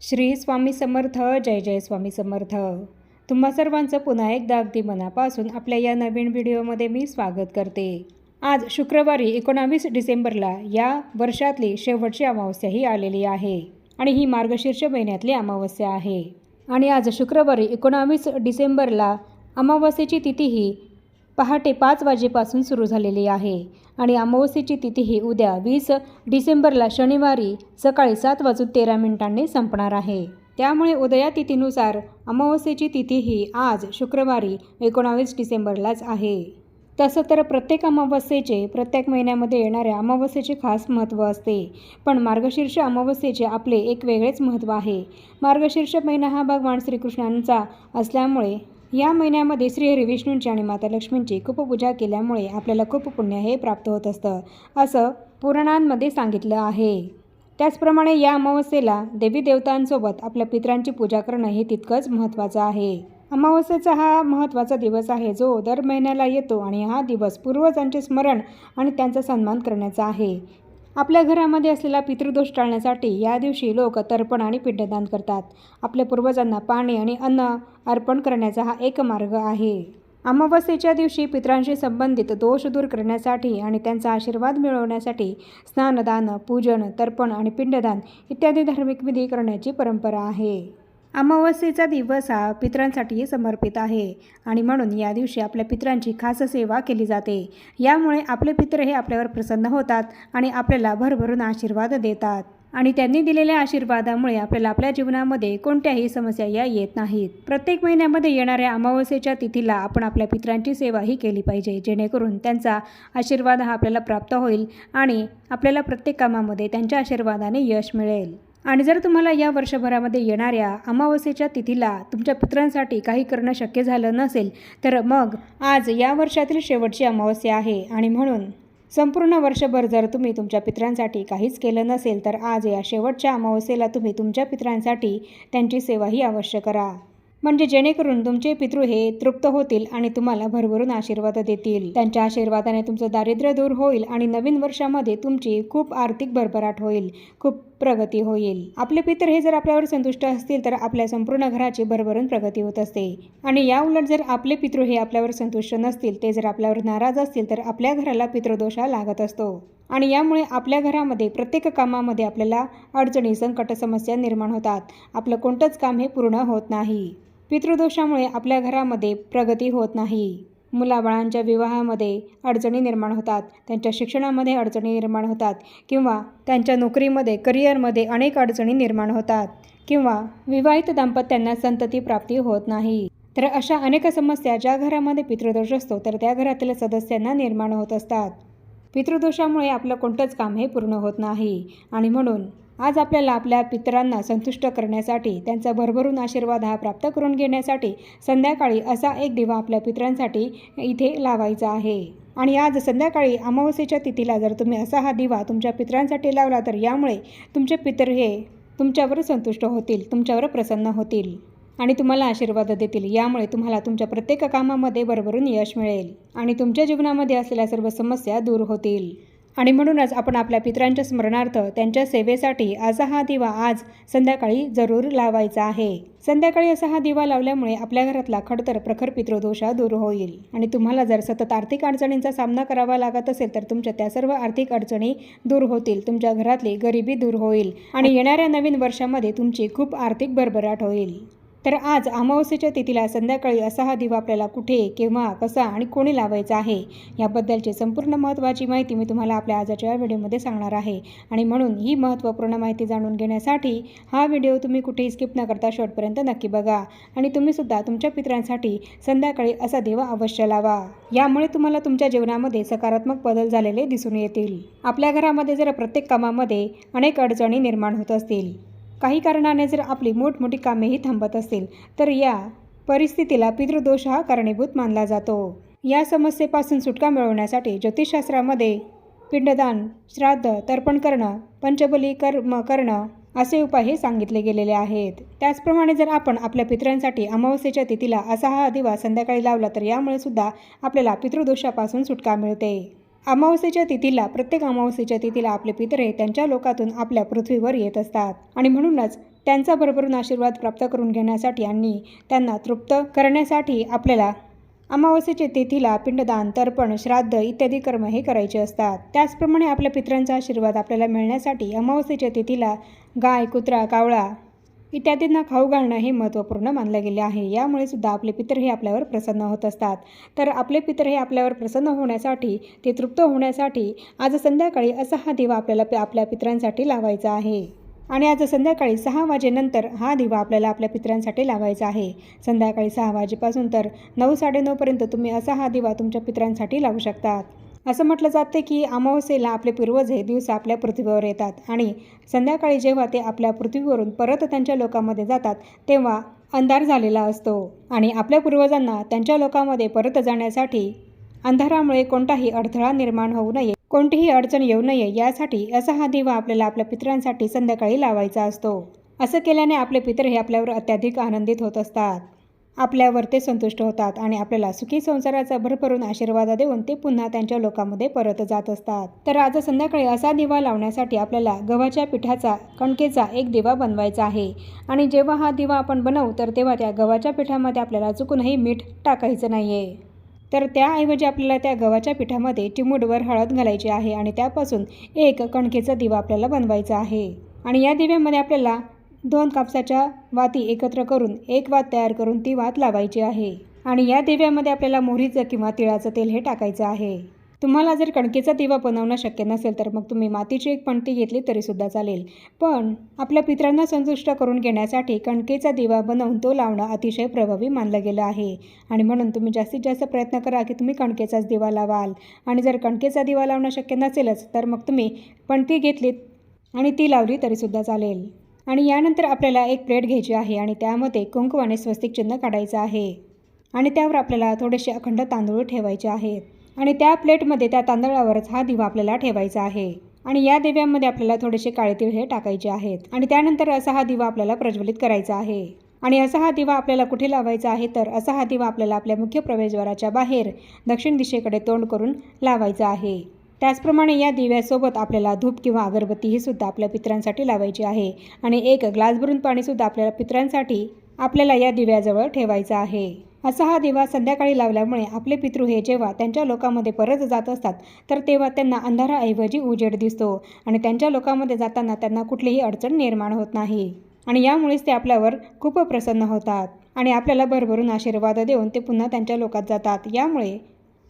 श्री स्वामी समर्थ जय जय स्वामी समर्थ. तुम्हा सर्वांचं पुन्हा एकदा अगदी मनापासून आपल्या या नवीन व्हिडिओमध्ये मी स्वागत करते. आज शुक्रवारी एकोणावीस डिसेंबरला या वर्षातली शेवटची अमावस्या ही आलेली आहे आणि ही मार्गशीर्ष महिन्यातली अमावस्या आहे. आणि आज शुक्रवारी एकोणावीस डिसेंबरला अमावस्येची तिथी ही पहाटे पाच वाजेपासून सुरू झालेली आहे आणि अमावस्येची तिथी ही उद्या वीस डिसेंबरला शनिवारी सकाळी सात वाजून तेरा मिनिटांनी संपणार आहे. त्यामुळे उदया तिथीनुसार अमावस्येची तिथी ही आज शुक्रवारी एकोणावीस डिसेंबरलाच आहे. तसं तर प्रत्येक अमावस्येचे प्रत्येक महिन्यामध्ये येणाऱ्या अमावस्येचे खास महत्त्व असते. पण मार्गशीर्ष अमावस्येचे आपले एक वेगळेच महत्त्व आहे. मार्गशीर्ष महिना हा भगवान श्रीकृष्णांचा असल्यामुळे या महिन्यामध्ये श्री विष्णूंची आणि माता लक्ष्मींची खूप पूजा केल्यामुळे आपल्याला खूप पुण्य हे प्राप्त होत असतं असं पुराणांमध्ये सांगितलं आहे. त्याचप्रमाणे या अमावस्येला देवी देवतांसोबत आपल्या पितरांची पूजा करणं हे तितकंच महत्त्वाचं आहे. अमावस्येचा हा महत्त्वाचा दिवस आहे जो दर महिन्याला येतो आणि हा दिवस पूर्वजांचे स्मरण आणि त्यांचा सन्मान करण्याचा आहे. आपल्या घरामध्ये असलेला पितृदोष टाळण्यासाठी या दिवशी लोक तर्पण आणि पिंडदान करतात. आपल्या पूर्वजांना पाणी आणि अन्न अर्पण करण्याचा हा एक मार्ग आहे. अमावस्येच्या दिवशी पितरांशी संबंधित दोष दूर करण्यासाठी आणि त्यांचा आशीर्वाद मिळवण्यासाठी स्नानदान पूजन तर्पण आणि पिंडदान इत्यादी धार्मिक विधी करण्याची परंपरा आहे. अमावस्येचा दिवस हा पित्रांसाठी समर्पित आहे आणि म्हणून या दिवशी आपल्या पित्रांची खास सेवा केली जाते. यामुळे आपले पित्र हे आपल्यावर प्रसन्न होतात आणि आपल्याला भरभरून आशीर्वाद देतात. आणि त्यांनी दिलेल्या आशीर्वादामुळे आपल्याला आपल्या जीवनामध्ये कोणत्याही समस्या या येत नाहीत. प्रत्येक महिन्यामध्ये येणाऱ्या अमावस्येच्या तिथीला आपण आपल्या पितरांची सेवाही केली पाहिजे जेणेकरून त्यांचा आशीर्वाद हा आपल्याला प्राप्त होईल आणि आपल्याला प्रत्येक कामामध्ये त्यांच्या आशीर्वादाने यश मिळेल. आणि जर तुम्हाला या वर्षभरामध्ये येणाऱ्या अमावस्येच्या तिथीला तुमच्या पितरांसाठी काही करणं शक्य झालं नसेल तर मग आज या वर्षातील शेवटची अमावस्या आहे. आणि म्हणून संपूर्ण वर्षभर जर तुम्ही तुमच्या पित्रांसाठी काहीच केलं नसेल तर आज या शेवटच्या अमावस्येला तुम्ही तुमच्या पित्रांसाठी त्यांची सेवाही अवश्य करा. म्हणजे जेणेकरून तुमचे पितृ हे तृप्त होतील आणि तुम्हाला भरभरून आशीर्वाद देतील. त्यांच्या आशीर्वादाने तुमचं दारिद्र्य दूर होईल आणि नवीन वर्षामध्ये तुमची खूप आर्थिक भरभराट होईल खूप प्रगती होईल. आपले पितर हे जर आपल्यावर संतुष्ट असतील तर आपल्या संपूर्ण घराची भरभरून प्रगती होत असते. आणि या उलट जर आपले पितृ हे आपल्यावर संतुष्ट नसतील ते जर आपल्यावर नाराज असतील तर आपल्या घराला पितृदोष हा लागत असतो. आणि यामुळे आपल्या घरामध्ये प्रत्येक कामामध्ये आपल्याला अडचणी संकट समस्या निर्माण होतात. आपलं कोणतंच काम हे पूर्ण होत नाही. पितृदोषामुळे आपल्या घरामध्ये प्रगती होत नाही. मुलाबाळांच्या विवाहामध्ये अडचणी निर्माण होतात. त्यांच्या शिक्षणामध्ये अडचणी निर्माण होतात किंवा त्यांच्या नोकरीमध्ये करिअरमध्ये अनेक अडचणी निर्माण होतात किंवा विवाहित दाम्पत्यांना संतती प्राप्ती होत नाही. तर अशा अनेक समस्या ज्या घरामध्ये पितृदोष असतो तर त्या घरातील सदस्यांना निर्माण होत असतात. पितृदोषामुळे आपलं कोणतंच काम हे पूर्ण होत नाही आणि म्हणून आज आपल्याला आपल्या पितरांना संतुष्ट करण्यासाठी त्यांचा भरभरून आशीर्वाद हा प्राप्त करून घेण्यासाठी संध्याकाळी असा एक दिवा आपल्या पितरांसाठी इथे लावायचा आहे. आणि आज संध्याकाळी अमावस्येच्या तिथीला जर तुम्ही असा हा दिवा तुमच्या पितरांसाठी लावला तर यामुळे तुमचे पितर हे तुमच्यावर संतुष्ट होतील तुमच्यावर प्रसन्न होतील आणि तुम्हाला आशीर्वाद देतील. यामुळे तुम्हाला तुमच्या प्रत्येक कामामध्ये भरभरून यश मिळेल आणि तुमच्या जीवनामध्ये असलेल्या सर्व समस्या दूर होतील. आणि म्हणूनच आपण आपल्या पितरांच्या स्मरणार्थ त्यांच्या सेवेसाठी असा हा दिवा आज संध्याकाळी जरूर लावायचा आहे. संध्याकाळी असा हा दिवा लावल्यामुळे आपल्या घरातला खडतर प्रखर पितृदोषा दूर होईल. आणि तुम्हाला जर सतत आर्थिक अडचणींचा सामना करावा लागत असेल तर तुमच्या त्या सर्व आर्थिक अडचणी दूर होतील. तुमच्या घरातली गरिबी दूर होईल. आणि येणाऱ्या नवीन वर्षामध्ये तुमची खूप आर्थिक भरभराट होईल. तर आज अमावस्येच्या तिथीला संध्याकाळी असा हा दिवा आपल्याला कुठे केव्हा कसा आणि कोणी लावायचा आहे याबद्दलची संपूर्ण महत्त्वाची माहिती मी तुम्हाला आपल्या आजच्या व्हिडिओमध्ये सांगणार आहे. आणि म्हणून ही महत्त्वपूर्ण माहिती जाणून घेण्यासाठी हा व्हिडिओ तुम्ही कुठेही स्किप न करता शेवटपर्यंत नक्की बघा. आणि तुम्हीसुद्धा तुमच्या पितरांसाठी संध्याकाळी असा दिवा अवश्य लावा. यामुळे तुम्हाला तुमच्या जीवनामध्ये सकारात्मक बदल झालेले दिसून येतील. आपल्या घरामध्ये जर प्रत्येक कामामध्ये अनेक अडचणी निर्माण होत असतील काही कारणाने जर आपली मोठमोठी कामेही थांबत असतील तर या परिस्थितीला पितृदोष हा कारणीभूत मानला जातो. या समस्येपासून सुटका मिळवण्यासाठी ज्योतिषशास्त्रामध्ये पिंडदान श्राद्ध तर्पण करणं पंचबली कर्म करणं असे उपाय हे सांगितले गेलेले आहेत. त्याचप्रमाणे जर आपण आपल्या पितरांसाठी अमावस्येच्या तिथीला असा हा दिवा संध्याकाळी लावला तर यामुळे सुद्धा आपल्याला पितृदोषापासून सुटका मिळते. अमावस्येच्या तिथीला प्रत्येक अमावस्येच्या तिथीला आपले पितर हे त्यांच्या लोकातून आपल्या पृथ्वीवर येत असतात. आणि म्हणूनच त्यांचा भरभरून आशीर्वाद प्राप्त करून घेण्यासाठी आणि त्यांना तृप्त करण्यासाठी आपल्याला अमावस्येच्या तिथीला पिंडदान तर्पण श्राद्ध इत्यादी कर्म हे करायचे असतात. त्याचप्रमाणे आपल्या पितरांचा आशीर्वाद आपल्याला मिळण्यासाठी अमावस्येच्या तिथीला गाय कुत्रा कावळा इत्यादींना खाऊ घालणं हे महत्त्वपूर्ण मानलं गेले आहे. यामुळे सुद्धा आपले पितर हे आपल्यावर प्रसन्न होत असतात. तर आपले पितर हे आपल्यावर प्रसन्न होण्यासाठी ते तृप्त होण्यासाठी आज संध्याकाळी असा हा दिवा आपल्याला प- आपल्या पितरांसाठी लावायचा आहे. आणि आज संध्याकाळी सहा वाजेनंतर हा दिवा आपल्याला आपल्या पित्रांसाठी लावायचा आहे. संध्याकाळी सहा वाजेपासून तर नऊ साडेनऊपर्यंत तुम्ही असा हा दिवा तुमच्या पित्रांसाठी लावू शकतात. असं म्हटलं जातं की अमावस्येला आपले पूर्वज हे दिवस आपल्या पृथ्वीवर येतात आणि संध्याकाळी जेव्हा ते आपल्या पृथ्वीवरून परत त्यांच्या लोकांमध्ये जातात तेव्हा अंधार झालेला असतो आणि आपल्या पूर्वजांना त्यांच्या लोकांमध्ये परत जाण्यासाठी अंधारामुळे कोणताही अडथळा निर्माण होऊ नये. कोणतीही अडचण येऊ नये यासाठी असा हा दिवा आपल्याला आपल्या पितरांसाठी संध्याकाळी लावायचा असतो. असं केल्याने आपले पितर हे आपल्यावर अत्याधिक आनंदित होत असतात. आपल्यावर ते संतुष्ट होतात आणि आपल्याला सुखी संसाराचा भरभरून आशीर्वाद देऊन ते पुन्हा त्यांच्या लोकांमध्ये परत जात असतात. तर आज संध्याकाळी असा दिवा लावण्यासाठी आपल्याला गव्हाच्या पिठाचा कणकेचा एक दिवा बनवायचा आहे. आणि जेव्हा हा दिवा आपण बनवू तर तेव्हा त्या गव्हाच्या पिठामध्ये आपल्याला चुकूनही मीठ टाकायचं नाही आहे तर त्याऐवजी आपल्याला त्या गव्हाच्या पिठामध्ये चिमूटभर हळद घालायची आहे आणि त्यापासून एक कणकेचा दिवा आपल्याला बनवायचा आहे. आणि या दिव्यामध्ये आपल्याला दोन कापसाच्या वाती एकत्र करून एक वात तयार करून ती वात लावायची आहे. आणि या दिव्यामध्ये आपल्याला मोहरीचं किंवा तिळाचं तेल हे टाकायचं आहे. तुम्हाला जर कणकेचा दिवा बनवणं शक्य नसेल तर मग तुम्ही मातीची एक पणती घेतली तरीसुद्धा चालेल. पण आपल्या पित्रांना संतुष्ट करून घेण्यासाठी कणकेचा दिवा बनवून तो लावणं अतिशय प्रभावी मानलं गेलं आहे. आणि म्हणून तुम्ही जास्तीत जास्त प्रयत्न करा की तुम्ही कणकेचाच दिवा लावाल. आणि जर कणकेचा दिवा लावणं शक्य नसेलच तर मग तुम्ही पणती घेतलीत आणि ती लावली तरीसुद्धा चालेल. आणि यानंतर आपल्याला एक प्लेट घ्यायची आहे आणि त्यामध्ये कुंकू आणि स्वस्तिक चिन्ह काढायचं आहे. आणि त्यावर आपल्याला थोडेसे अखंड तांदूळ ठेवायचे आहेत. आणि त्या प्लेटमध्ये त्या तांदळावरच हा दिवा आपल्याला ठेवायचा आहे. आणि या दिव्यांमध्ये आपल्याला थोडेसे काळे तीळ हे टाकायचे आहेत. आणि त्यानंतर असा हा दिवा आपल्याला प्रज्वलित करायचा आहे. आणि असा हा दिवा आपल्याला कुठे लावायचा आहे तर असा हा दिवा आपल्याला आपल्या मुख्य प्रवेशद्वाराच्या बाहेर दक्षिण दिशेकडे तोंड करून लावायचा आहे. त्याचप्रमाणे या दिव्यासोबत आपल्याला धूप किंवा अगरबत्ती ही सुद्धा आपल्या पितरांसाठी लावायची आहे. आणि एक ग्लास भरून पाणीसुद्धा आपल्याला पितरांसाठी आपल्याला या दिव्याजवळ ठेवायचा आहे. असा हा दिवा संध्याकाळी लावल्यामुळे आपले पितृ हे जेव्हा त्यांच्या लोकांमध्ये परत जात असतात तर तेव्हा त्यांना अंधाराऐवजी उजेड दिसतो आणि त्यांच्या लोकांमध्ये जाताना त्यांना कुठलीही अडचण निर्माण होत नाही. आणि यामुळेच ते आपल्यावर खूप प्रसन्न होतात आणि आपल्याला भरभरून आशीर्वाद देऊन ते पुन्हा त्यांच्या लोकात जातात. यामुळे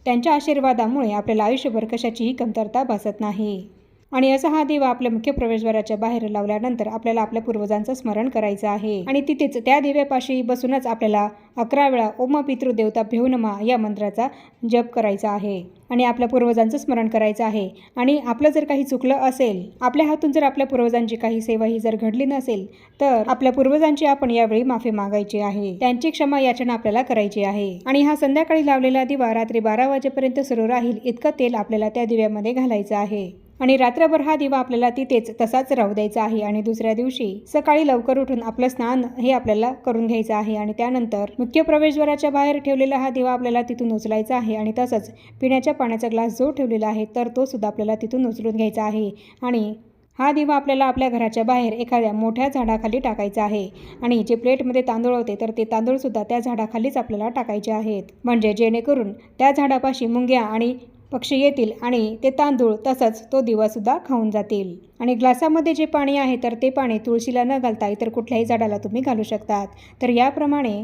त्यांच्या आशीर्वादामुळे आपल्याला आयुष्यभर कशाचीही कमतरता भासत नाही. आणि असा हा दिवा आपल्या मुख्य प्रवेशद्वाराच्या बाहेर लावल्यानंतर आपल्याला आपल्या पूर्वजांचं स्मरण करायचं आहे. आणि तिथेच त्या दिव्यापाशी बसूनच आपल्याला अकरा वेळा ओम पितृ देवता नमा या मंत्राचा जप करायचा आहे. आणि आपल्या पूर्वजांचं स्मरण करायचं आहे. आणि आपलं जर काही चुकलं असेल आपल्या हातून जर आपल्या पूर्वजांची काही सेवा ही जर घडली नसेल तर आपल्या पूर्वजांची आपण यावेळी माफी मागायची आहे. त्यांची क्षमा याचना आपल्याला करायची आहे. आणि हा संध्याकाळी लावलेला दिवा रात्री बारा वाजेपर्यंत सुरू राहील इतकं तेल आपल्याला त्या दिव्यामध्ये घालायचं आहे. आणि रात्रभर हा दिवा आपल्याला तिथेच तसाच राहू द्यायचा आहे आणि दुसऱ्या दिवशी सकाळी लवकर उठून आपलं स्नान हे आपल्याला करून घ्यायचं आहे आणि त्यानंतर मुख्य प्रवेशद्वाराच्या बाहेर ठेवलेला हा दिवा आपल्याला तिथून उचलायचा आहे आणि तसंच पिण्याच्या पाण्याचा ग्लास जो ठेवलेला आहे तर तो सुद्धा आपल्याला तिथून उचलून घ्यायचा आहे आणि हा दिवा आपल्याला आपल्या घराच्या बाहेर एखाद्या मोठ्या झाडाखाली टाकायचा आहे आणि जे प्लेटमध्ये तांदूळ होते तर ते तांदूळसुद्धा त्या झाडाखालीच आपल्याला टाकायचे आहेत. म्हणजे जेणेकरून त्या झाडापाशी मुंग्या आणि पक्षी येतील आणि ते तांदूळ तसंच तो दिवासुद्धा खाऊन जातील. आणि ग्लासामध्ये जे पाणी आहे तर ते पाणी तुळशीला न घालता इतर कुठल्याही झाडाला तुम्ही घालू शकतात. तर याप्रमाणे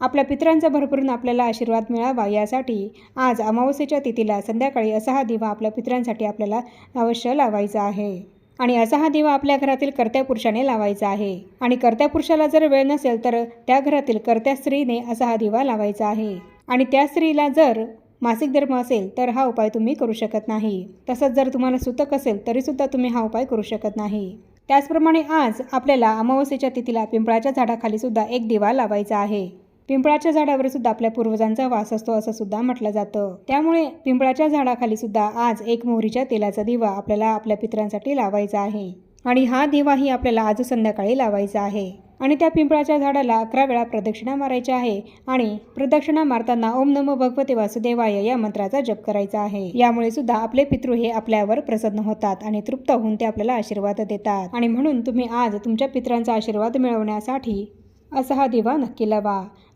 आपल्या पित्रांचा भरभरून आपल्याला आशीर्वाद मिळावा यासाठी आज अमावस्येच्या तिथीला संध्याकाळी असा हा दिवा आपल्या पित्रांसाठी आपल्याला अवश्य लावायचा आहे. आणि असा हा दिवा आपल्या घरातील कर्त्या पुरुषाने लावायचा आहे. आणि कर्त्या पुरुषाला जर वेळ नसेल तर त्या घरातील कर्त्या स्त्रीने असा हा दिवा लावायचा आहे. आणि त्या स्त्रीला जर मासिक धर्म असेल तर हा उपाय तुम्ही करू शकत नाही. तसंच जर तुम्हाला सुतक असेल तरीसुद्धा तुम्ही हा उपाय करू शकत नाही. त्याचप्रमाणे आज आपल्याला अमावस्येच्या तिथीला पिंपळाच्या झाडाखाली सुद्धा एक दिवा लावायचा आहे. पिंपळाच्या झाडावर सुद्धा आपल्या पूर्वजांचा वास असतो असं सुद्धा म्हटलं जातं. त्यामुळे पिंपळाच्या झाडाखाली सुद्धा आज एक मोहरीच्या तेलाचा दिवा आपल्याला आपल्या पितरांसाठी लावायचा आहे. आणि हा दिवाही आपल्याला आज संध्याकाळी लावायचा आहे. आणि त्या पिंपळाच्या झाडाला अकरा वेळा प्रदक्षिणा मारायच्या आहे आणि प्रदक्षिणा मारताना ओम नमो भगवते वासुदेवाय या मंत्राचा जप करायचा आहे. यामुळे सुद्धा आपले पितृ हे आपल्यावर प्रसन्न होतात आणि तृप्त होऊन ते आपल्याला आशीर्वाद देतात. आणि म्हणून तुम्ही आज तुमच्या पित्रांचा आशीर्वाद मिळवण्यासाठी असा हा दिवा नक्की लावा.